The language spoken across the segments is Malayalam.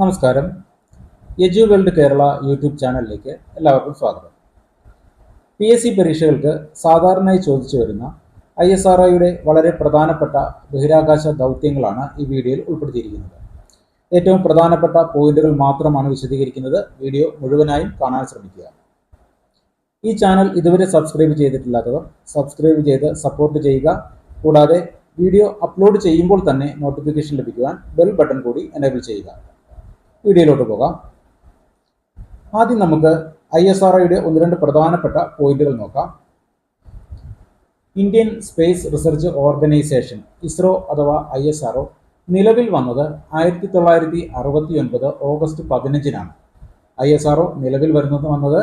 നമസ്കാരം. എജു വേൾഡ് കേരള യൂട്യൂബ് ചാനലിലേക്ക് എല്ലാവർക്കും സ്വാഗതം. പി എസ് സി പരീക്ഷകൾക്ക് സാധാരണയായി ചോദിച്ചു വരുന്ന ഐ എസ് ആർ ഒയുടെ വളരെ പ്രധാനപ്പെട്ട ബഹിരാകാശ ദൗത്യങ്ങളാണ് ഈ വീഡിയോയിൽ ഉൾപ്പെടുത്തിയിരിക്കുന്നത്. ഏറ്റവും പ്രധാനപ്പെട്ട പോയിന്റുകൾ മാത്രമാണ് വിശദീകരിക്കുന്നത്. വീഡിയോ മുഴുവനായും കാണാൻ ശ്രമിക്കുക. ഈ ചാനൽ ഇതുവരെ സബ്സ്ക്രൈബ് ചെയ്തിട്ടില്ലാത്തവർ സബ്സ്ക്രൈബ് ചെയ്ത് സപ്പോർട്ട് ചെയ്യുക. കൂടാതെ വീഡിയോ അപ്ലോഡ് ചെയ്യുമ്പോൾ തന്നെ നോട്ടിഫിക്കേഷൻ ലഭിക്കുവാൻ ബെൽ ബട്ടൺ കൂടി എനേബിൾ ചെയ്യുക. വീഡിയോയിലോട്ട് പോകാം. ആദ്യം നമുക്ക് ഐ എസ് ആർ ഒയുടെ ഒന്ന് രണ്ട് പ്രധാനപ്പെട്ട പോയിന്റുകൾ നോക്കാം. Indian space research organisation ISRO അഥവാ ഐ എസ് ആർ നിലവിൽ വന്നത് ആയിരത്തി തൊള്ളായിരത്തി അറുപത്തി ഒൻപത് ഓഗസ്റ്റ് പതിനഞ്ചിനാണ്. ഐ എസ് ആർ നിലവിൽ വരുന്നത് വന്നത്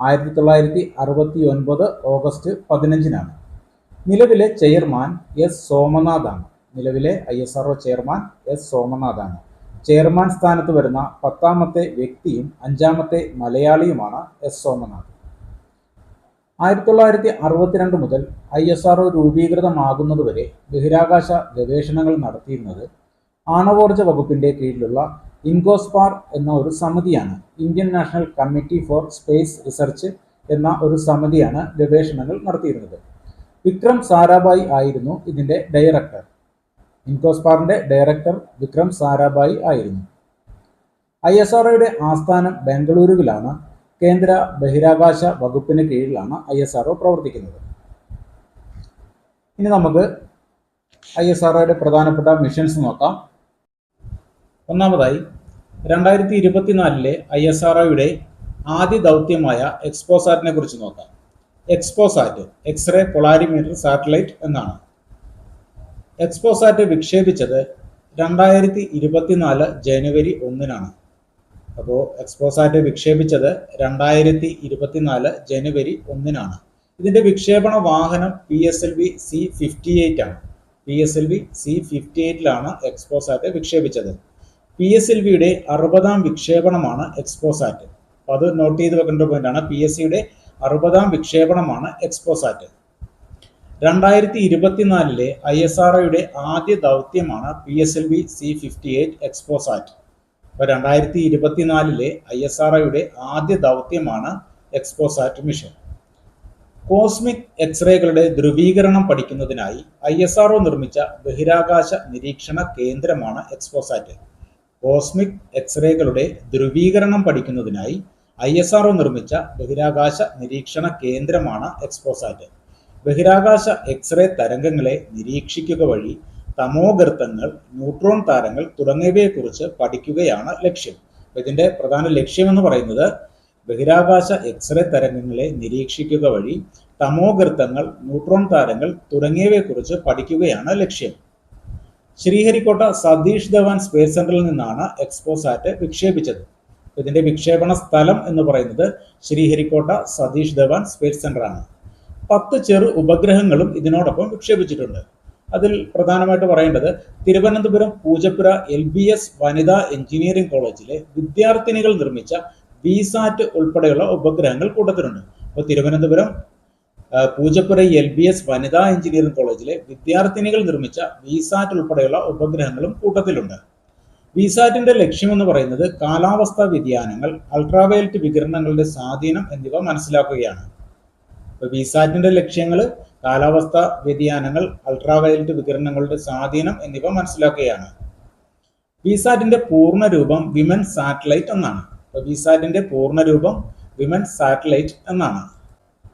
ആയിരത്തി തൊള്ളായിരത്തി അറുപത്തി ഒൻപത് ഓഗസ്റ്റ് പതിനഞ്ചിനാണ്. നിലവിലെ ചെയർമാൻ എസ് സോമനാഥാണ്. നിലവിലെ I S R chairman S സോമനാഥാണ്. Chairman സ്ഥാനത്ത് വരുന്ന പത്താമത്തെ വ്യക്തിയും അഞ്ചാമത്തെ മലയാളിയുമാണ് എസ് സോമനാഥ്. ആയിരത്തി തൊള്ളായിരത്തി അറുപത്തിരണ്ട് മുതൽ ഐ എസ് ആർ രൂപീകൃതമാകുന്നതുവരെ ബഹിരാകാശ ഗവേഷണങ്ങൾ നടത്തിയിരുന്നത് ആണവോർജ വകുപ്പിന്റെ കീഴിലുള്ള ഇൻകോസ്പാർ എന്ന ഒരു സമിതിയാണ് Indian national committee for space research എന്ന ഒരു സമിതിയാണ് ഗവേഷണങ്ങൾ നടത്തിയിരുന്നത്. വിക്രം സാരാഭായി ആയിരുന്നു ഇതിന്റെ ഡയറക്ടർ. ഇൻകോസ്പാറിന്റെ ഡയറക്ടർ വിക്രം സാരാഭായി ആയിരുന്നു. ഐ എസ് ആർഒയുടെ ആസ്ഥാനം ബംഗളൂരുവിലാണ്. കേന്ദ്ര ബഹിരാകാശ വകുപ്പിന് കീഴിലാണ് ഐ എസ് ആർഒ പ്രവർത്തിക്കുന്നത്. ഇനി നമുക്ക് ഐ എസ് ആർഒയുടെ പ്രധാനപ്പെട്ട മിഷൻസ് നോക്കാം. ഒന്നാമതായി രണ്ടായിരത്തി ഇരുപത്തിനാലിലെ ഐ എസ് ആർഒയുടെ ആദ്യ ദൗത്യമായ എക്സ്പോസാറ്റിനെ കുറിച്ച് നോക്കാം. എക്സ്പോസാറ്റ് എക്സ്റേ പൊളാരിമീറ്റർ സാറ്റലൈറ്റ് എന്നാണ്. എക്സ്പോസാറ്റ് വിക്ഷേപിച്ചത് രണ്ടായിരത്തി ഇരുപത്തിനാല് ജനുവരി ഒന്നിനാണ്. അപ്പോൾ എക്സ്പോസാറ്റ് വിക്ഷേപിച്ചത് രണ്ടായിരത്തി ഇരുപത്തിനാല് ജനുവരി ഒന്നിനാണ്. ഇതിന്റെ വിക്ഷേപണ വാഹനം P S L V C fifty eight ആണ് P S L V C fifty എയ്റ്റിലാണ് XPoSat വിക്ഷേപിച്ചത്. പി എസ് എൽ വിയുടെ അറുപതാം വിക്ഷേപണമാണ് എക്സ്പോസാറ്റ് അപ്പോൾ അത് നോട്ട് ചെയ്ത് വെക്കേണ്ട പോയിന്റാണ് പി എസ് സിയുടെ അറുപതാം വിക്ഷേപണമാണ് എക്സ്പോസാറ്റ് രണ്ടായിരത്തി ഇരുപത്തിനാലിലെ ഐ എസ് ആർ ഒയുടെ ആദ്യ ദൗത്യമാണ് P S L V C fifty eight XPoSat അപ്പോൾ രണ്ടായിരത്തി ഇരുപത്തിനാലിലെ ഐ എസ് ആർ ഒയുടെ ആദ്യ ദൗത്യമാണ് എക്സ്പോസാറ്റ് മിഷൻ കോസ്മിക് എക്സ്റേകളുടെ ധ്രുവീകരണം പഠിക്കുന്നതിനായി ഐ എസ് ആർ ഒ നിർമ്മിച്ച ബഹിരാകാശ നിരീക്ഷണ കേന്ദ്രമാണ് എക്സ്പോസാറ്റ് കോസ്മിക് എക്സ്റേകളുടെ ധ്രുവീകരണം പഠിക്കുന്നതിനായി ഐ എസ് ആർ ഒ നിർമ്മിച്ച ബഹിരാകാശ നിരീക്ഷണ കേന്ദ്രമാണ് എക്സ്പോസാറ്റ് ബഹിരാകാശ എക്സ്റേ തരംഗങ്ങളെ നിരീക്ഷിക്കുക വഴി തമോഗർത്തങ്ങൾ ന്യൂട്രോൺ താരങ്ങൾ തുടങ്ങിയവയെക്കുറിച്ച് പഠിക്കുകയാണ് ലക്ഷ്യം. ഇതിന്റെ പ്രധാന ലക്ഷ്യമെന്ന് പറയുന്നത് ബഹിരാകാശ എക്സ്റേ തരംഗങ്ങളെ നിരീക്ഷിക്കുക വഴി തമോഗർത്തങ്ങൾ ന്യൂട്രോൺ താരങ്ങൾ തുടങ്ങിയവയെക്കുറിച്ച് പഠിക്കുകയാണ് ലക്ഷ്യം. ശ്രീഹരിക്കോട്ട സതീഷ് ധവാൻ സ്പേസ് സെന്ററിൽ നിന്നാണ് എക്സ്പോസാറ്റ് വിക്ഷേപിച്ചത്. ഇതിന്റെ വിക്ഷേപണ സ്ഥലം എന്ന് പറയുന്നത് ശ്രീഹരിക്കോട്ട സതീഷ് ധവാൻ സ്പേസ് സെന്റർ ആണ് പത്ത് ചെറു ഉപഗ്രഹങ്ങളും ഇതിനോടൊപ്പം വിക്ഷേപിച്ചിട്ടുണ്ട്. അതിൽ പ്രധാനമായിട്ട് പറയേണ്ടത് Thiruvananthapuram Poojappura L B S വനിതാ എഞ്ചിനീയറിംഗ് കോളേജിലെ വിദ്യാർത്ഥിനികൾ നിർമ്മിച്ച വിസാറ്റ് ഉൾപ്പെടെയുള്ള ഉപഗ്രഹങ്ങൾ കൂട്ടത്തിലുണ്ട്. അപ്പോൾ Thiruvananthapuram Poojappura L B S വനിതാ എഞ്ചിനീയറിംഗ് കോളേജിലെ വിദ്യാർത്ഥിനികൾ നിർമ്മിച്ച വിസാറ്റ് ഉൾപ്പെടെയുള്ള ഉപഗ്രഹങ്ങളും കൂട്ടത്തിലുണ്ട്. വിസാറ്റിന്റെ ലക്ഷ്യമെന്ന് പറയുന്നത് കാലാവസ്ഥാ വ്യതിയാനങ്ങൾ അൾട്രാവയലറ്റ് വികിരണങ്ങളുടെ സ്വാധീനം എന്നിവ മനസ്സിലാക്കുകയാണ്. വിസാറ്റിന്റെ ലക്ഷ്യങ്ങൾ കാലാവസ്ഥ വ്യതിയാനങ്ങൾ അൾട്രാവയലറ്റ് വികിരണങ്ങളുടെ സ്വാധീനം എന്നിവ മനസ്സിലാക്കുകയാണ്. വിസാറ്റിന്റെ പൂർണ രൂപം വിമൻ സാറ്റലൈറ്റ് എന്നാണ്. വിസാറ്റിന്റെ പൂർണ രൂപം വിമൻ സാറ്റലൈറ്റ് എന്നാണ്.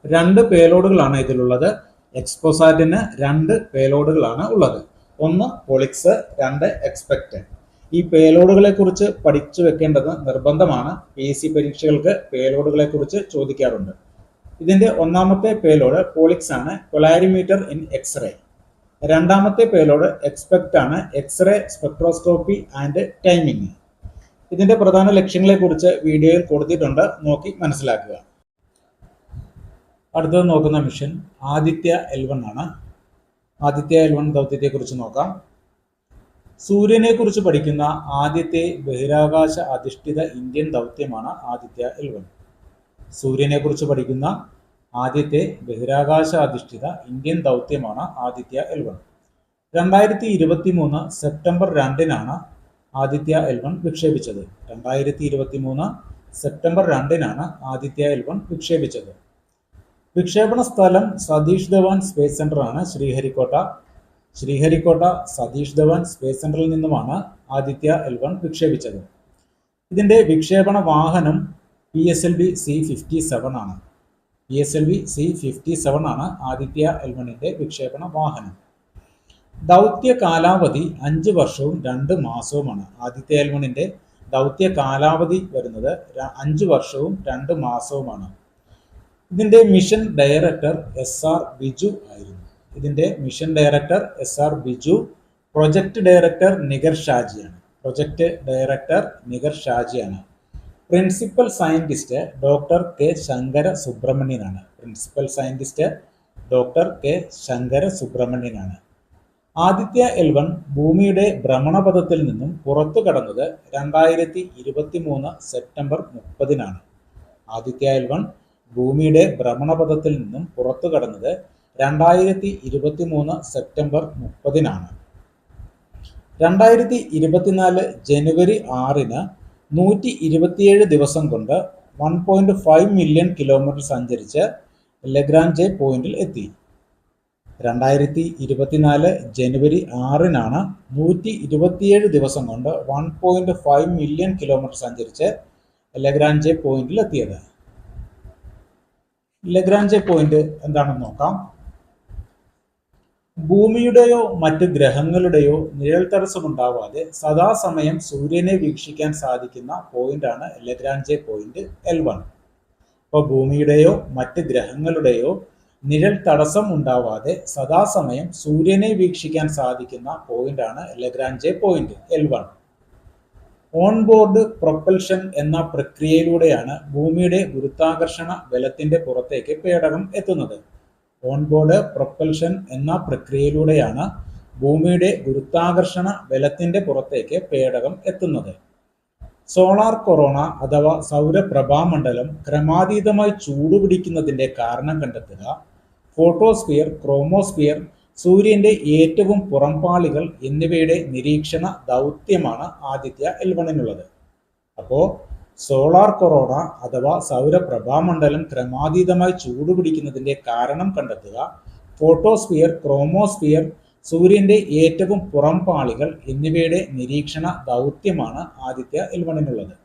രണ്ട് പേലോഡുകളാണ് ഇതിലുള്ളത്. എക്സ്പോസാറ്റിന് രണ്ട് പേലോഡുകളാണ് ഉള്ളത്. ഒന്ന് പൊളിക്സ് രണ്ട് എക്സ്പെക്ട്. ഈ പേലോഡുകളെ കുറിച്ച് പഠിച്ചു വെക്കേണ്ടത് നിർബന്ധമാണ്. പി എസ് സി പരീക്ഷകൾക്ക് പേലോഡുകളെ കുറിച്ച് ചോദിക്കാറുണ്ട്. ഇതിന്റെ ഒന്നാമത്തെ പേലോഡ് പോളിക്സ് ആണ്. കൊളാരിമീറ്റർ ഇൻ എക്സ്റേ രണ്ടാമത്തെ പേലോഡ് എക്സ്പെക്ട് ആണ്. എക്സ്റേ സ്പെക്ട്രോസ്കോപ്പി ആൻഡ് ടൈമിംഗ് ഇതിന്റെ പ്രധാന ലക്ഷ്യങ്ങളെ കുറിച്ച് വീഡിയോയിൽ കൊടുത്തിട്ടുണ്ട്. നോക്കി മനസ്സിലാക്കുക. അടുത്തത് നോക്കുന്ന മിഷൻ ആദിത്യ എൽ വൺ ആണ്. ആദിത്യ എൽ വൺ ദൗത്യത്തെ കുറിച്ച് നോക്കാം. സൂര്യനെക്കുറിച്ച് പഠിക്കുന്ന ആദ്യത്തെ ബഹിരാകാശ അധിഷ്ഠിത ഇന്ത്യൻ ദൗത്യമാണ് ആദിത്യ എൽ വൺ സൂര്യനെ കുറിച്ച് പഠിക്കുന്ന ആദ്യത്തെ ബഹിരാകാശ അധിഷ്ഠിത ഇന്ത്യൻ ദൗത്യമാണ് ആദിത്യ എൽ വൺ രണ്ടായിരത്തി ഇരുപത്തി മൂന്ന് സെപ്റ്റംബർ രണ്ടിനാണ് ആദിത്യ എൽ വൺ വിക്ഷേപിച്ചത്. രണ്ടായിരത്തി ഇരുപത്തി മൂന്ന് സെപ്റ്റംബർ രണ്ടിനാണ് ആദിത്യ എൽ വൺ വിക്ഷേപിച്ചത്. വിക്ഷേപണ സ്ഥലം സതീഷ് ധവാൻ സ്പേസ് സെന്റർ ആണ് ശ്രീഹരിക്കോട്ട. ശ്രീഹരിക്കോട്ട സതീഷ് ധവാൻ സ്പേസ് സെന്ററിൽ നിന്നുമാണ് ആദിത്യ എൽ വൺ വിക്ഷേപിച്ചത്. ഇതിന്റെ വിക്ഷേപണ വാഹനം P S L V C fifty seven ആണ്. P S L V C fifty seven ആണ് ആദിത്യ എൽവണിന്റെ വിക്ഷേപണ വാഹനം. ദൗത്യ കാലാവധി അഞ്ച് വർഷവും രണ്ട് മാസവുമാണ്. ആദിത്യ എൽവണിന്റെ ദൗത്യ കാലാവധി വരുന്നത് അഞ്ച് വർഷവും രണ്ട് മാസവുമാണ്. ഇതിന്റെ mission director S R Biju ആയിരുന്നു. ഇതിന്റെ mission director S R Biju project director Nigar ഷാജിയാണ്. Project director Nigar ഷാജിയാണ്. Principal scientist doctor K Shankara സുബ്രഹ്മണ്യനാണ് principal scientist doctor K Shankara സുബ്രഹ്മണ്യനാണ് Aditya L one ഭൂമിയുടെ ഭ്രമണപഥത്തിൽ നിന്നും പുറത്തു കടന്നത് രണ്ടായിരത്തി ഇരുപത്തി മൂന്ന് സെപ്റ്റംബർ മുപ്പതിനാണ്. ആദിത്യ എൽവൺ ഭൂമിയുടെ ഭ്രമണപഥത്തിൽ നിന്നും പുറത്തു കടന്നത് രണ്ടായിരത്തി ഇരുപത്തി മൂന്ന് സെപ്റ്റംബർ മുപ്പതിനാണ്. രണ്ടായിരത്തി ഇരുപത്തിനാല് ജനുവരി ആറിന് നൂറ്റി ഇരുപത്തിയേഴ് ദിവസം കൊണ്ട് one point five million kilometre സഞ്ചരിച്ച് ലഗ്രാൻജെ പോയിന്റിൽ എത്തി. രണ്ടായിരത്തി ഇരുപത്തിനാല് ജനുവരി ആറിനാണ് നൂറ്റി ഇരുപത്തിയേഴ് ദിവസം കൊണ്ട് one point five million kilometre സഞ്ചരിച്ച് ലഗ്രാൻജെ പോയിന്റിൽ എത്തിയത്. ലഗ്രാൻജെ പോയിന്റ് എന്താണെന്ന് നോക്കാം. ഭൂമിയുടെയോ മറ്റ് ഗ്രഹങ്ങളുടെയോ നിഴൽ തടസ്സമുണ്ടാവാതെ സദാസമയം സൂര്യനെ വീക്ഷിക്കാൻ സാധിക്കുന്ന പോയിന്റാണ് ലഗ്രാഞ്ചെ പോയിന്റ് എൽ വൺ. അപ്പോൾ ഭൂമിയുടെയോ മറ്റ് ഗ്രഹങ്ങളുടെയോ നിഴൽ തടസ്സം ഉണ്ടാവാതെ സദാസമയം സൂര്യനെ വീക്ഷിക്കാൻ സാധിക്കുന്ന പോയിന്റാണ് Lagrange point L one. Onboard propulsion എന്ന പ്രക്രിയയിലൂടെയാണ് ഭൂമിയുടെ ഗുരുത്വാകർഷണ ബലത്തിന്റെ പുറത്തേക്ക് പേടകം എത്തുന്നത്. ഓൺബോർഡ് പ്രൊപ്പൽഷൻ എന്ന പ്രക്രിയയിലൂടെയാണ് ഭൂമിയുടെ ഗുരുത്വാകർഷണ ബലത്തിന്റെ പുറത്തേക്ക് പേടകം എത്തുന്നത്. സോളാർ കൊറോണ അഥവാ സൗരപ്രഭാമണ്ഡലം ക്രമാതീതമായി ചൂടുപിടിക്കുന്നതിന്റെ കാരണം കണ്ടെത്തുക ഫോട്ടോസ്ഫിയർ ക്രോമോസ്ഫിയർ സൂര്യന്റെ ഏറ്റവും പുറംപാളികൾ എന്നിവയുടെ നിരീക്ഷണ ദൗത്യമാണ് ആദിത്യ എൽവണിനുള്ളത് അപ്പോൾ അപ്പോ സോളാർ കൊറോണ അഥവാ സൗരപ്രഭാമണ്ഡലം ക്രമാതീതമായി ചൂടുപിടിക്കുന്നതിന്റെ കാരണം കണ്ടെത്തുക. ഫോട്ടോസ്ഫിയർ ക്രോമോസ്ഫിയർ സൂര്യന്റെ ഏറ്റവും പുറം പാളികൾ എന്നിവയുടെ നിരീക്ഷണ ദൗത്യമാണ് ആദിത്യ എൽവണിനുള്ളത്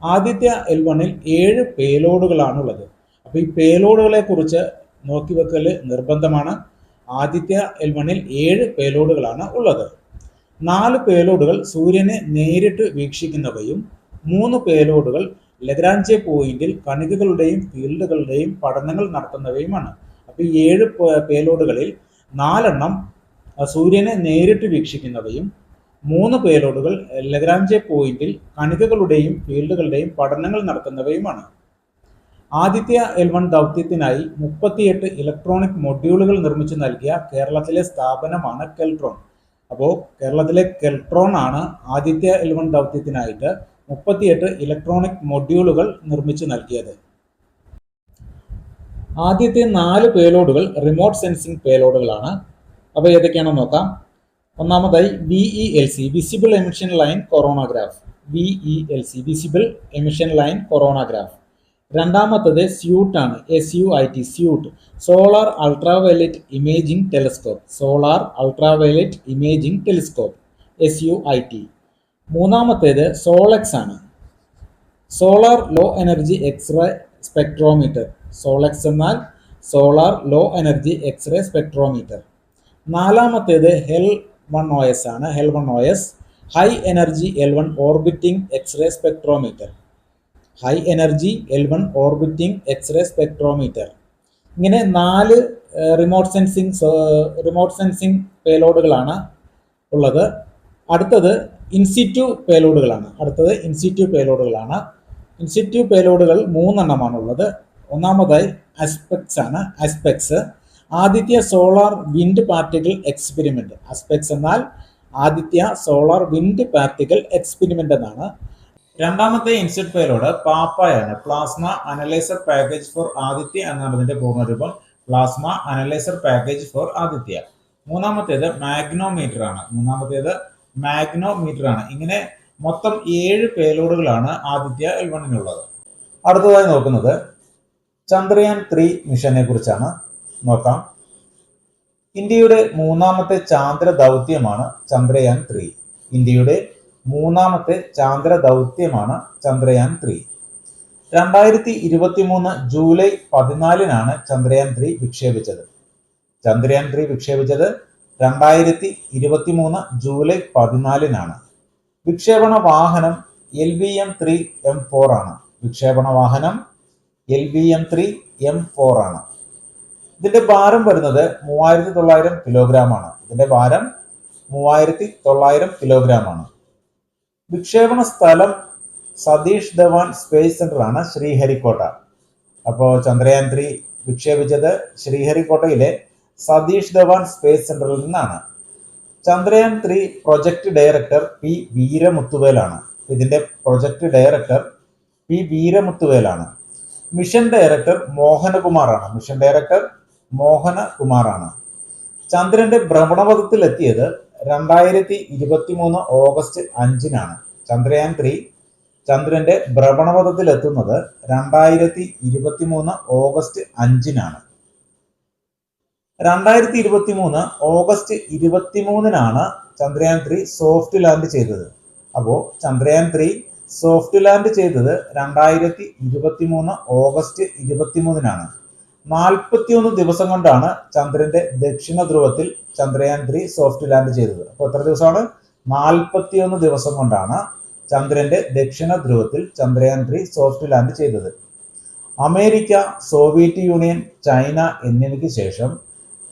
ആദിത്യ എൽവണിൽ ഏഴ് പേലോഡുകളാണുള്ളത്. അപ്പൊ ഈ പേലോഡുകളെ കുറിച്ച് നോക്കി വെക്കൽ നിർബന്ധമാണ്. ആദിത്യ എൽവണിൽ ഏഴ് പേലോഡുകളാണ് ഉള്ളത്. നാല് പേലോഡുകൾ സൂര്യനെ നേരിട്ട് വീക്ഷിക്കുന്നവയും മൂന്ന് പേലോഡുകൾ ലഗ്രാഞ്ചെ പോയിന്റിൽ കണികകളുടെയും ഫീൽഡുകളുടെയും പഠനങ്ങൾ നടത്തുന്നവയുമാണ്. അപ്പോൾ ഈ ഏഴ് പേലോഡുകളിൽ നാലെണ്ണം സൂര്യനെ നേരിട്ട് വീക്ഷിക്കുന്നവയും മൂന്ന് പേലോഡുകൾ ലഗ്രാഞ്ചെ പോയിന്റിൽ കണികകളുടെയും ഫീൽഡുകളുടെയും പഠനങ്ങൾ നടത്തുന്നവയുമാണ്. ആദിത്യ എൽ വൺ ദൗത്യത്തിനായി മുപ്പത്തിയെട്ട് ഇലക്ട്രോണിക് മൊഡ്യൂളുകൾ നിർമ്മിച്ചു നൽകിയ കേരളത്തിലെ സ്ഥാപനമാണ് കെൽട്രോൺ. അപ്പോൾ കേരളത്തിലെ കെൽട്രോൺ ആണ് ആദിത്യ എൽ വൺ ദൗത്യത്തിനായിട്ട് മുപ്പത്തിയെട്ട് ഇലക്ട്രോണിക് മൊഡ്യൂളുകൾ നിർമ്മിച്ചു നൽകിയത്. ആദ്യത്തെ നാല് പേലോഡുകൾ റിമോട്ട് സെൻസിംഗ് പേലോഡുകളാണ് അപ്പോൾ ഏതൊക്കെയാണെന്ന് നോക്കാം. ഒന്നാമതായി V E L C visible emission line coronagraph V E L C visible emission line coronagraph രണ്ടാമത്തത് സ്യൂട്ടാണ് S U I T suit solar ultraviolet imaging telescope solar ultraviolet imaging telescope S U I T മൂന്നാമത്തേത് സോളക്സ് ആണ്. Solar low energy X-ray spectrometer SoLEXS എന്നാൽ solar low energy X-ray spectrometer നാലാമത്തേത് ഹെൽ വൺ ഒ എസ് ആണ്. HEL one O S high energy L one orbiting X-ray spectrometer high energy L one orbiting X-ray spectrometer ഇങ്ങനെ നാല് റിമോട്ട് സെൻസിങ് റിമോട്ട് സെൻസിങ് പേലോഡുകളാണ് ഉള്ളത്. അടുത്തത് ഇൻസിറ്റു പേലോഡുകളാണ് അടുത്തത് ഇൻസിറ്റ്യൂ പേലോഡുകളാണ് ഇൻസിറ്റ്യൂ പേലോഡുകൾ മൂന്നെണ്ണമാണ് ഉള്ളത് ഒന്നാമതായി അസ്പെക്സ് ആണ്. ASPEX Aditya solar wind particle experiment ASPEX എന്നാൽ Aditya solar wind particle experiment എന്നാണ്. രണ്ടാമത്തെ in situ payload പാപ്പായാണ് plasma analyser package for Aditya എന്നാണ് ഇതിന്റെ പൂർണരൂപം. Plasma analyser package for Aditya. മൂന്നാമത്തേത് മാഗ്നോമീറ്റർ ആണ്. മൂന്നാമത്തേത് മാഗ്നോമീറ്റർ ആണ് ഇങ്ങനെ മൊത്തം ഏഴ് പേലോഡുകളാണ് ആദിത്യ എൽ വണ്ണിനുള്ളത് അടുത്തതായി നോക്കുന്നത് ചന്ദ്രയാൻ ത്രീ മിഷനെ കുറിച്ചാണ് നോക്കാം. ഇന്ത്യയുടെ മൂന്നാമത്തെ ചാന്ദ്ര ദൗത്യമാണ് ചന്ദ്രയാൻ ത്രീ ഇന്ത്യയുടെ മൂന്നാമത്തെ ചാന്ദ്ര ദൗത്യമാണ് ചന്ദ്രയാൻ ത്രീ രണ്ടായിരത്തി ഇരുപത്തി മൂന്ന് ജൂലൈ പതിനാലിനാണ് ചന്ദ്രയാൻ ത്രീ വിക്ഷേപിച്ചത്. ചന്ദ്രയാൻ ത്രീ വിക്ഷേപിച്ചത് രണ്ടായിരത്തി ഇരുപത്തി മൂന്ന് ജൂലൈ പതിനാലിനാണ്. വിക്ഷേപണ വാഹനം L V M three M four ആണ്. വിക്ഷേപണ വാഹനം L V M three M four ആണ്. ഇതിന്റെ ഭാരം വരുന്നത് മൂവായിരത്തി തൊള്ളായിരം കിലോഗ്രാം ആണ്. ഇതിന്റെ ഭാരം മൂവായിരത്തി തൊള്ളായിരം കിലോഗ്രാം ആണ്. വിക്ഷേപണ സ്ഥലം സതീഷ് ധവാൻ സ്പേസ് സെന്റർ ആണ് ശ്രീഹരിക്കോട്ട. അപ്പോൾ ചന്ദ്രയാൻ ത്രീ വിക്ഷേപിച്ചത് ശ്രീഹരിക്കോട്ടയിലെ സതീഷ് ധവാൻ സ്പേസ് സെന്ററിൽ നിന്നാണ്. Chandrayaan three project director P വീരമുത്തുവേലാണ്. ഇതിന്റെ പ്രൊജക്ട് ഡയറക്ടർ പി വീരമുത്തുവേലാണ്. മിഷൻ ഡയറക്ടർ മോഹനകുമാറാണ്. മിഷൻ ഡയറക്ടർ മോഹനകുമാറാണ്. ചന്ദ്രന്റെ ഭ്രമണപഥത്തിൽ എത്തിയത് രണ്ടായിരത്തി ഇരുപത്തി മൂന്ന് ഓഗസ്റ്റ് അഞ്ചിനാണ്. ചന്ദ്രയാൻ ത്രീ ചന്ദ്രന്റെ ഭ്രമണപഥത്തിൽ എത്തുന്നത് രണ്ടായിരത്തി ഇരുപത്തി മൂന്ന് ഓഗസ്റ്റ് അഞ്ചിനാണ്. രണ്ടായിരത്തി ഇരുപത്തി മൂന്ന് ഓഗസ്റ്റ് ഇരുപത്തി മൂന്നിനാണ് ചന്ദ്രയാൻ ത്രീ സോഫ്റ്റ് ലാൻഡ് ചെയ്തത്. അപ്പോൾ ചന്ദ്രയാൻ ത്രീ സോഫ്റ്റ് ലാൻഡ് ചെയ്തത് രണ്ടായിരത്തി ഇരുപത്തി മൂന്ന് ഓഗസ്റ്റ് ഇരുപത്തി മൂന്നിനാണ് നാൽപ്പത്തിയൊന്ന് ദിവസം കൊണ്ടാണ് ചന്ദ്രന്റെ ദക്ഷിണ ധ്രുവത്തിൽ ചന്ദ്രയാൻ ത്രീ സോഫ്റ്റ് ലാൻഡ് ചെയ്തത്. അപ്പോൾ എത്ര ദിവസമാണ്? നാൽപ്പത്തിയൊന്ന് ദിവസം കൊണ്ടാണ് ചന്ദ്രന്റെ ദക്ഷിണ ധ്രുവത്തിൽ ചന്ദ്രയാൻ ത്രീ സോഫ്റ്റ് ലാൻഡ് ചെയ്തത്. അമേരിക്ക സോവിയറ്റ് യൂണിയൻ ചൈന എന്നിവയ്ക്ക് ശേഷം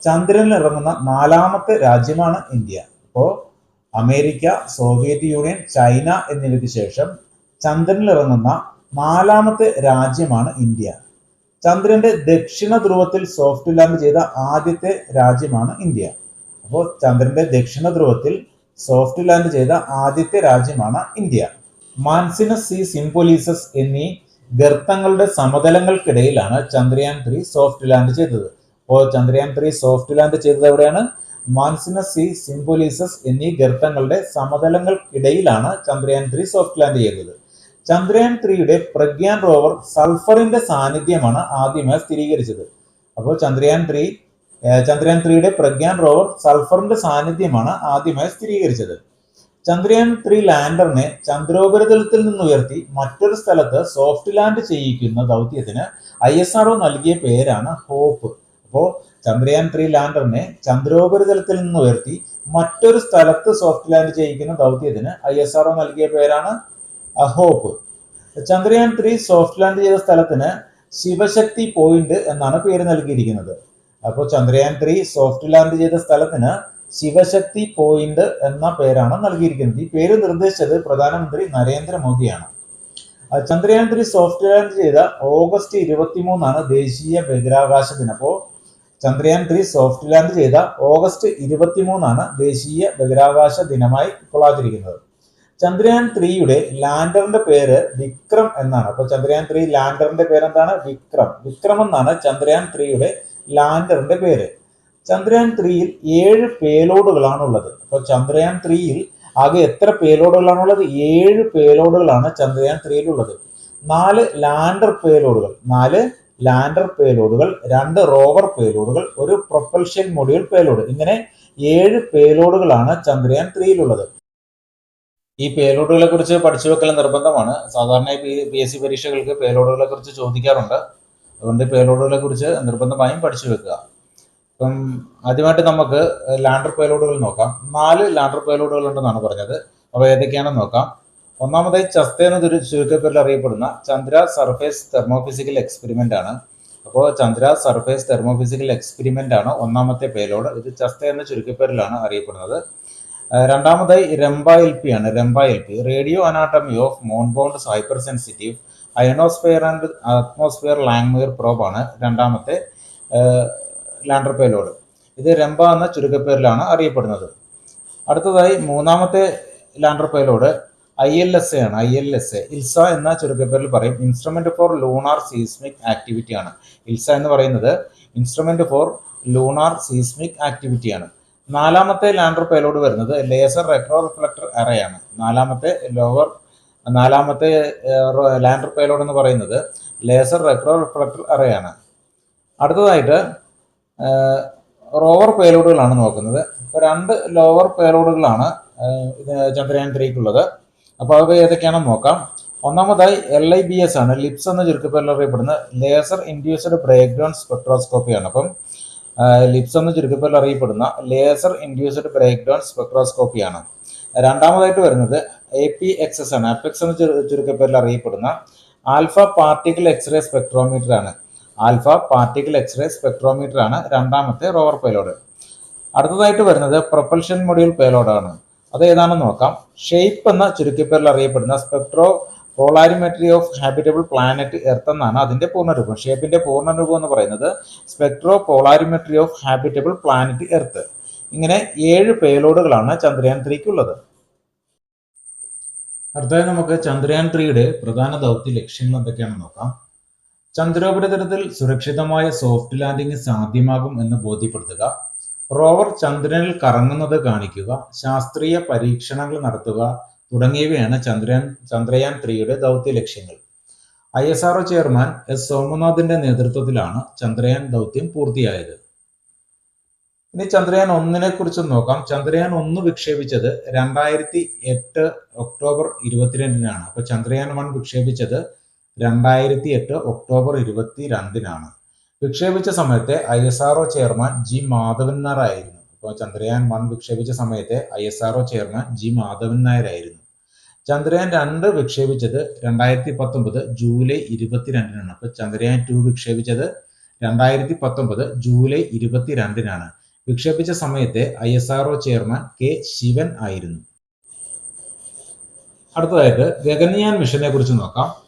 ചന്ദ്രനിൽ ഇറങ്ങുന്ന നാലാമത്തെ രാജ്യമാണ് ഇന്ത്യ. അപ്പോൾ അമേരിക്ക സോവിയറ്റ് യൂണിയൻ ചൈന എന്നിവയ്ക്ക് ശേഷം ചന്ദ്രനിൽ ഇറങ്ങുന്ന നാലാമത്തെ രാജ്യമാണ് ഇന്ത്യ. ചന്ദ്രന്റെ ദക്ഷിണ ധ്രുവത്തിൽ സോഫ്റ്റ് ലാൻഡ് ചെയ്ത ആദ്യത്തെ രാജ്യമാണ് ഇന്ത്യ. അപ്പോൾ ചന്ദ്രന്റെ ദക്ഷിണ ധ്രുവത്തിൽ സോഫ്റ്റ് ലാൻഡ് ചെയ്ത ആദ്യത്തെ രാജ്യമാണ് ഇന്ത്യ. മാൻസിനസ് സി സിംപോലീസസ് എന്നീ ഗർത്തങ്ങളുടെ സമതലങ്ങൾക്കിടയിലാണ് ചന്ദ്രയാൻ ത്രീ സോഫ്റ്റ് ലാൻഡ് ചെയ്തത്. അപ്പോൾ ചന്ദ്രയാൻ ത്രീ സോഫ്റ്റ് ലാൻഡ് ചെയ്തത് എവിടെയാണ്? മാൻസിനസ് സി സിംബോലീസസ് എന്നീ ഗർത്തങ്ങളുടെ സമതലങ്ങൾക്കിടയിലാണ് ചന്ദ്രയാൻ ത്രീ സോഫ്റ്റ് ലാൻഡ് ചെയ്തത്. ചന്ദ്രയാൻ ത്രീയുടെ പ്രഗ്യാൻ റോവർ സൾഫറിന്റെ സാന്നിധ്യമാണ് ആദ്യമായി സ്ഥിരീകരിച്ചത്. അപ്പോൾ ചന്ദ്രയാൻ ത്രീ ചന്ദ്രയാൻ ത്രീയുടെ പ്രഗ്യാൻ റോവർ സൾഫറിന്റെ സാന്നിധ്യമാണ് ആദ്യമായി സ്ഥിരീകരിച്ചത്. ചന്ദ്രയാൻ ത്രീ ലാൻഡറിനെ ചന്ദ്രോപരിതലത്തിൽ നിന്ന് ഉയർത്തി മറ്റൊരു സ്ഥലത്ത് സോഫ്റ്റ് ലാൻഡ് ചെയ്യിക്കുന്ന ദൗത്യത്തിന് ഐ എസ് നൽകിയ പേരാണ് ഹോപ്പ് അപ്പോൾ ചന്ദ്രയാൻ ത്രീ ലാൻഡറിനെ ചന്ദ്രോപരിതലത്തിൽ നിന്ന് ഉയർത്തി മറ്റൊരു സ്ഥലത്ത് സോഫ്റ്റ് ലാൻഡ് ചെയ്യിക്കുന്ന ദൗത്യത്തിന് ഐ എസ് ആർഒ നൽകിയ പേരാണ് hope Chandrayaan three soft land ചെയ്ത സ്ഥലത്തിന് ശിവശക്തി പോയിന്റ് എന്നാണ് പേര് നൽകിയിരിക്കുന്നത്. അപ്പോൾ ചന്ദ്രയാൻ ത്രീ സോഫ്റ്റ് ലാൻഡ് ചെയ്ത സ്ഥലത്തിന് ശിവശക്തി പോയിന്റ് എന്ന പേരാണ് നൽകിയിരിക്കുന്നത്. ഈ പേര് നിർദ്ദേശിച്ചത് പ്രധാനമന്ത്രി നരേന്ദ്രമോദിയാണ്. ചന്ദ്രയാൻ ത്രീ സോഫ്റ്റ് ലാൻഡ് ചെയ്ത ഓഗസ്റ്റ് ഇരുപത്തി മൂന്നാണ് ദേശീയ ബഹിരാകാശ ദിനം. അപ്പോൾ ചന്ദ്രയാൻ ത്രീ സോഫ്റ്റ് ലാൻഡ് ചെയ്ത ഓഗസ്റ്റ് ഇരുപത്തി മൂന്നാണ് ദേശീയ ബഹിരാകാശ ദിനമായി ഇപ്പോൾ ആചരിക്കുന്നത്. ചന്ദ്രയാൻ ത്രീയുടെ ലാൻഡറിന്റെ പേര് വിക്രം എന്നാണ്. അപ്പോൾ ചന്ദ്രയാൻ ത്രീ ലാൻഡറിന്റെ പേരെന്താണ്? വിക്രം. വിക്രം എന്നാണ് ചന്ദ്രയാൻ ത്രീയുടെ ലാൻഡറിന്റെ പേര്. ചന്ദ്രയാൻ ത്രീയിൽ ഏഴ് പേലോഡുകളാണ് ഉള്ളത് അപ്പോൾ ചന്ദ്രയാൻ ത്രീയിൽ ആകെ എത്ര പേലോഡുകളാണുള്ളത്? ഏഴ് പേലോഡുകളാണ് ചന്ദ്രയാൻ ത്രീയിലുള്ളത്. നാല് ലാൻഡർ പേലോഡുകൾ. നാല് ലാൻഡർ പേലോഡുകൾ രണ്ട് റോവർ പേലോഡുകൾ ഒരു പ്രൊപ്പൽഷൻ മൊഡ്യൂൾ പേലോഡ്. ഇങ്ങനെ ഏഴ് പേലോഡുകളാണ് ചന്ദ്രയാൻ ത്രീയിലുള്ളത്. ഈ പേലോഡുകളെ കുറിച്ച് പഠിച്ചു വെക്കൽ നിർബന്ധമാണ്. സാധാരണ പി എസ് സി പരീക്ഷകൾക്ക് പേലോഡുകളെ കുറിച്ച് ചോദിക്കാറുണ്ട്. അതുകൊണ്ട് പേലോഡുകളെ കുറിച്ച് നിർബന്ധമായും പഠിച്ചു വെക്കുക. അപ്പം ആദ്യമായിട്ട് നമുക്ക് ലാൻഡർ പേലോഡുകൾ നോക്കാം. നാല് ലാൻഡർ പേലോഡുകൾ ഉണ്ടെന്നാണ് പറഞ്ഞത്. അപ്പോൾ ഏതൊക്കെയാണെന്ന് നോക്കാം. ഒന്നാമതായി ചസ്ത എന്നതൊരു ചുരുക്കപ്പേരിൽ അറിയപ്പെടുന്ന ചന്ദ്ര സർഫേസ് തെർമോഫിസിക്കൽ എക്സ്പെരിമെന്റ് ആണ്. അപ്പോൾ ചന്ദ്ര സർഫേസ് തെർമോഫിസിക്കൽ എക്സ്പെരിമെന്റ് ആണ് ഒന്നാമത്തെ പേരോട് ഇത് ചസ്ത എന്ന ചുരുക്കപ്പേരിലാണ് അറിയപ്പെടുന്നത്. രണ്ടാമതായി രംബ എൽ പി ആണ്. Rambha L P. Radio anatomy of moon bound hypersensitive ionosphere and atmosphere Langmuir probe ആണ് രണ്ടാമത്തെ ലാൻഡർ പേലോഡ് ഇത് രംബ എന്ന ചുരുക്കപ്പേരിലാണ് അറിയപ്പെടുന്നത്. അടുത്തതായി മൂന്നാമത്തെ lander payload I L S A ആണ് I L S. A ILSA എന്ന ചുരുക്കപ്പേരിൽ പറയും instrument for lunar seismic activity ആണ്. ഇൽസ എന്ന് പറയുന്നത് instrument for lunar seismic activity ആണ്. നാലാമത്തെ ലാൻഡർ പേലോഡ് വരുന്നത് ലേസർ റെട്രോ റിഫ്ലക്ടർ അറയാണ് നാലാമത്തെ ലോവർ നാലാമത്തെ ലാൻഡർ പേലോഡ് എന്ന് പറയുന്നത് ലേസർ റെട്രോ റിഫ്ലക്ടർ അറയാണ് അടുത്തതായിട്ട് റോവർ പേലോഡുകളാണ് നോക്കുന്നത്. ഇപ്പോൾ രണ്ട് ലോവർ പേലോഡുകളാണ് ഇത് ചന്ദ്രയാൻ ത്രീക്കുള്ളത്. അപ്പോൾ അവ ഏതൊക്കെയാണെന്ന് നോക്കാം. ഒന്നാമതായി എൽ ഐ ബി എസ് ആണ്. ലിപ്സ് എന്ന ചുരുക്കപ്പേരിൽ അറിയപ്പെടുന്ന ലേസർ ഇൻഡ്യൂസ്ഡ് ബ്രേക്ക് ഡൗൺ സ്പെക്ട്രോസ്കോപ്പിയാണ് അപ്പം ലിപ്സ് എന്ന ചുരുക്കപ്പേരിൽ അറിയപ്പെടുന്ന ലേസർ ഇൻഡ്യൂസ്ഡ് ബ്രേക്ക് ഡൗൺ സ്പെക്ട്രോസ്കോപ്പിയാണ് രണ്ടാമതായിട്ട് വരുന്നത് എ പി എക്സ് എസ് ആണ്. അപ്പെക്സ് എന്ന ചുരുക്കപ്പേരിൽ അറിയപ്പെടുന്ന alpha particle X ray spectrometer ആണ്. Alpha particle X ray spectrometer ആണ് രണ്ടാമത്തെ റോവർ പേലോഡ് അടുത്തതായിട്ട് വരുന്നത് പ്രൊപ്പൽഷൻ മൊഡ്യൂൾ പേലോഡാണ് അത് ഏതാണെന്ന് നോക്കാം. ഷെയ്പ്പ് എന്ന ചുരുക്കിപ്പേരിൽ അറിയപ്പെടുന്ന spectropolarimetry of habitable planet Earth എന്നാണ് അതിന്റെ പൂർണരൂപം. ഷേപ്പിന്റെ പൂർണരൂപം എന്ന് പറയുന്നത് spectropolarimetry of habitable planet Earth ഇങ്ങനെ ഏഴ് പേലോഡുകളാണ് ചന്ദ്രയാൻ ത്രീക്കുള്ളത് അടുത്തതായി നമുക്ക് ചന്ദ്രയാൻ ത്രീയുടെ പ്രധാന ദൗത്യ ലക്ഷ്യങ്ങൾ എന്തൊക്കെയാണെന്ന് നോക്കാം. ചന്ദ്രോപരിതലത്തിൽ സുരക്ഷിതമായ സോഫ്റ്റ് ലാൻഡിംഗ് സാധ്യമാകും എന്ന് ബോധ്യപ്പെടുത്തുക. റോവർ ചന്ദ്രനിൽ കറങ്ങുന്നത് കാണിക്കുക ശാസ്ത്രീയ പരീക്ഷണങ്ങൾ നടത്തുക തുടങ്ങിയവയാണ് ചന്ദ്രയാൻ ചന്ദ്രയാൻ ത്രീയുടെ ദൗത്യ ലക്ഷ്യങ്ങൾ. I S RO chairman S സോമനാഥിന്റെ നേതൃത്വത്തിലാണ് ചന്ദ്രയാൻ ദൗത്യം പൂർത്തിയായത്. ഇനി ചന്ദ്രയാൻ ഒന്നിനെ കുറിച്ച് നോക്കാം. ചന്ദ്രയാൻ ഒന്ന് വിക്ഷേപിച്ചത് രണ്ടായിരത്തി എട്ട് ഒക്ടോബർ ഇരുപത്തിരണ്ടിനാണ്. അപ്പൊ ചന്ദ്രയാൻ വൺ വിക്ഷേപിച്ചത് രണ്ടായിരത്തി എട്ട് ഒക്ടോബർ ഇരുപത്തി രണ്ടിനാണ് വിക്ഷേപിച്ച സമയത്തെ I S RO chairman G Madhavan Nair ആയിരുന്നു. അപ്പോൾ ചന്ദ്രയാൻ വൺ വിക്ഷേപിച്ച സമയത്തെ I S RO chairman G Madhavan Nair ആയിരുന്നു. ചന്ദ്രയാൻ രണ്ട് വിക്ഷേപിച്ചത് രണ്ടായിരത്തി പത്തൊമ്പത് ജൂലൈ ഇരുപത്തിരണ്ടിനാണ്. അപ്പോൾ ചന്ദ്രയാൻ ടു വിക്ഷേപിച്ചത് രണ്ടായിരത്തി പത്തൊമ്പത് ജൂലൈ ഇരുപത്തിരണ്ടിനാണ്. വിക്ഷേപിച്ച സമയത്തെ I S RO chairman K Sivan ആയിരുന്നു. അടുത്തതായിട്ട് ഗഗൻയാൻ മിഷനെ കുറിച്ച് നോക്കാം.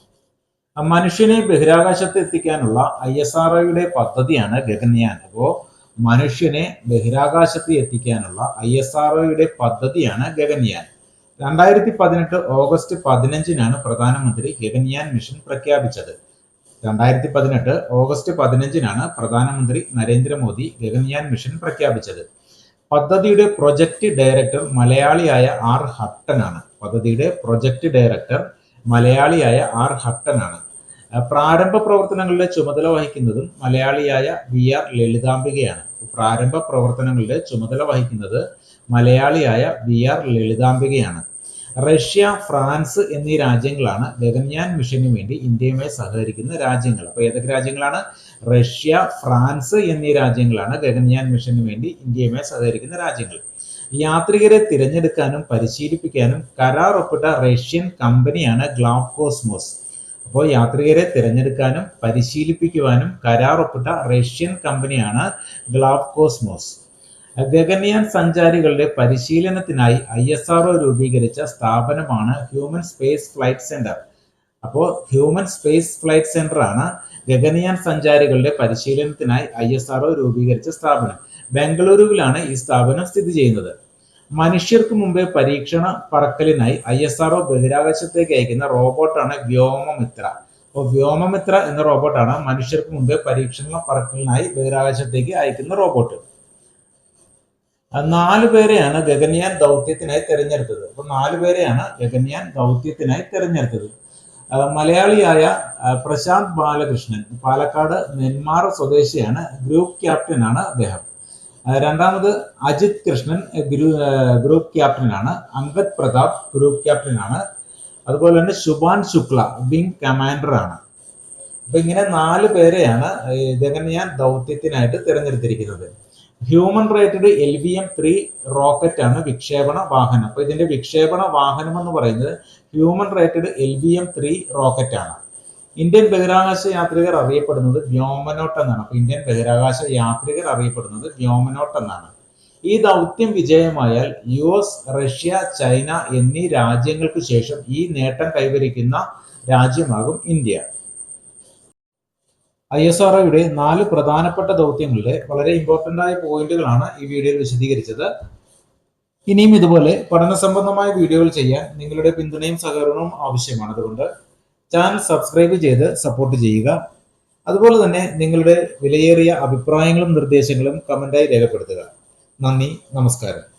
മനുഷ്യനെ ബഹിരാകാശത്ത് എത്തിക്കാനുള്ള ഐ എസ് ആർ ഒയുടെ പദ്ധതിയാണ് ഗഗൻയാൻ. അപ്പോൾ മനുഷ്യനെ ബഹിരാകാശത്ത് എത്തിക്കാനുള്ള ഐ എസ് ആർ ഒയുടെ പദ്ധതിയാണ് ഗഗൻയാൻ. രണ്ടായിരത്തി പതിനെട്ട് ഓഗസ്റ്റ് പതിനഞ്ചിനാണ് പ്രധാനമന്ത്രി ഗഗൻയാൻ മിഷൻ പ്രഖ്യാപിച്ചത്. രണ്ടായിരത്തി പതിനെട്ട് ഓഗസ്റ്റ് പതിനഞ്ചിനാണ് പ്രധാനമന്ത്രി നരേന്ദ്രമോദി ഗഗൻയാൻ മിഷൻ പ്രഖ്യാപിച്ചത്. പദ്ധതിയുടെ പ്രൊജക്ട് ഡയറക്ടർ മലയാളിയായ ആർ ഹട്ടനാണ്. പദ്ധതിയുടെ പ്രൊജക്ട് ഡയറക്ടർ മലയാളിയായ ആർ ഹട്ടനാണ്. പ്രാരംഭ പ്രവർത്തനങ്ങളുടെ ചുമതല വഹിക്കുന്നതും മലയാളിയായ വി ആർ ലളിതാംബികയാണ്. പ്രാരംഭ പ്രവർത്തനങ്ങളുടെ ചുമതല വഹിക്കുന്നത് മലയാളിയായ വി ആർ ലളിതാംബികയാണ്. റഷ്യ ഫ്രാൻസ് എന്നീ രാജ്യങ്ങളാണ് ഗഗൻയാൻ മിഷനു വേണ്ടി ഇന്ത്യയുമായി സഹകരിക്കുന്ന രാജ്യങ്ങൾ. അപ്പോൾ ഏതൊക്കെ രാജ്യങ്ങളാണ്? റഷ്യ ഫ്രാൻസ് എന്നീ രാജ്യങ്ങളാണ് ഗഗൻയാൻ മിഷനു വേണ്ടി ഇന്ത്യയുമായി സഹകരിക്കുന്ന രാജ്യങ്ങൾ. യാത്രികരെ തിരഞ്ഞെടുക്കാനും പരിശീലിപ്പിക്കാനും കരാർ ഒപ്പിട്ട റഷ്യൻ കമ്പനിയാണ് ഗ്ലാഫ്കോസ്മോസ്. അപ്പോൾ യാത്രികരെ തിരഞ്ഞെടുക്കാനും പരിശീലിപ്പിക്കുവാനും കരാറൊപ്പിട്ട റഷ്യൻ കമ്പനിയാണ് ഗ്ലാഫ്കോസ്മോസ് ഗഗൻയാൻ സഞ്ചാരികളുടെ പരിശീലനത്തിനായി ഐ എസ് ആർ രൂപീകരിച്ച സ്ഥാപനമാണ് ഹ്യൂമൻ സ്പേസ് ഫ്ലൈറ്റ് സെന്റർ. അപ്പോൾ ഹ്യൂമൻ സ്പേസ് ഫ്ലൈറ്റ് സെന്റർ ആണ് ഗഗൻയാൻ സഞ്ചാരികളുടെ പരിശീലനത്തിനായി ഐ എസ് ആർ രൂപീകരിച്ച സ്ഥാപനം. ബംഗളൂരുവിലാണ് ഈ സ്ഥാപനം സ്ഥിതി ചെയ്യുന്നത്. മനുഷ്യർക്ക് മുമ്പേ പരീക്ഷണ പറക്കലിനായി ഐ എസ് ആർ ബഹിരാകാശത്തേക്ക് അയക്കുന്ന റോബോട്ടാണ് വ്യോമമിത്ര. അപ്പോൾ വ്യോമമിത്ര എന്ന റോബോട്ടാണ് മനുഷ്യർക്ക് മുമ്പേ പരീക്ഷണ പറക്കലിനായി ബഹിരാകാശത്തേക്ക് അയക്കുന്ന റോബോട്ട്. നാല് പേരെയാണ് ഗഗൻയാൻ ദൗത്യത്തിനായി തിരഞ്ഞെടുത്തത്. അപ്പോൾ നാല് പേരെയാണ് ഗഗൻയാൻ ദൗത്യത്തിനായി തിരഞ്ഞെടുത്തത്. മലയാളിയായ പ്രശാന്ത് ബാലകൃഷ്ണൻ. പാലക്കാട് നെന്മാറ സ്വദേശിയാണ്. ഗ്രൂപ്പ് ക്യാപ്റ്റനാണ് അദ്ദേഹം. രണ്ടാമത് അജിത് കൃഷ്ണൻ ഗ്രൂ ഗ്രൂപ്പ് ക്യാപ്റ്റനാണ് അങ്കദ് പ്രതാപ് ഗ്രൂപ്പ് ക്യാപ്റ്റനാണ് അതുപോലെ തന്നെ ശുഭാൻ ശുക്ല വിംഗ് കമാൻഡർ ആണ് അപ്പൊ ഇങ്ങനെ നാല് പേരെയാണ് ഇതെങ്ങനെ ഞാൻ ദൗത്യത്തിനായിട്ട് തിരഞ്ഞെടുത്തിരിക്കുന്നത്. Human rated L V M three rocket ആണ് വിക്ഷേപണ വാഹനം. അപ്പൊ ഇതിന്റെ വിക്ഷേപണ വാഹനം എന്ന് പറയുന്നത് human rated L V M three rocket ആണ് ഇന്ത്യൻ ബഹിരാകാശ യാത്രികർ അറിയപ്പെടുന്നത് വ്യോമനോട്ട് എന്നാണ്. ഇന്ത്യൻ ബഹിരാകാശ യാത്രികർ അറിയപ്പെടുന്നത് വ്യോമനോട്ട് എന്നാണ്. ഈ ദൗത്യം വിജയമായാൽ യു എസ് റഷ്യ ചൈന എന്നീ രാജ്യങ്ങൾക്ക് ശേഷം ഈ നേട്ടം കൈവരിക്കുന്ന രാജ്യമാകും ഇന്ത്യ. ഐ എസ് ആർ നാല് പ്രധാനപ്പെട്ട ദൗത്യങ്ങളുടെ വളരെ ഇമ്പോർട്ടന്റ് ആയ പോയിന്റുകളാണ് ഈ വീഡിയോയിൽ വിശദീകരിച്ചത്. ഇനിയും ഇതുപോലെ പഠന സംബന്ധമായ വീഡിയോകൾ ചെയ്യാൻ നിങ്ങളുടെ പിന്തുണയും സഹകരണവും ആവശ്യമാണ്. അതുകൊണ്ട് ചാനൽ സബ്സ്ക്രൈബ് ചെയ്ത് സപ്പോർട്ട് ചെയ്യുക. അതുപോലെ തന്നെ നിങ്ങളുടെ വിലയേറിയ അഭിപ്രായങ്ങളും നിർദ്ദേശങ്ങളും കമന്റായി രേഖപ്പെടുത്തുക. നന്ദി നമസ്കാരം.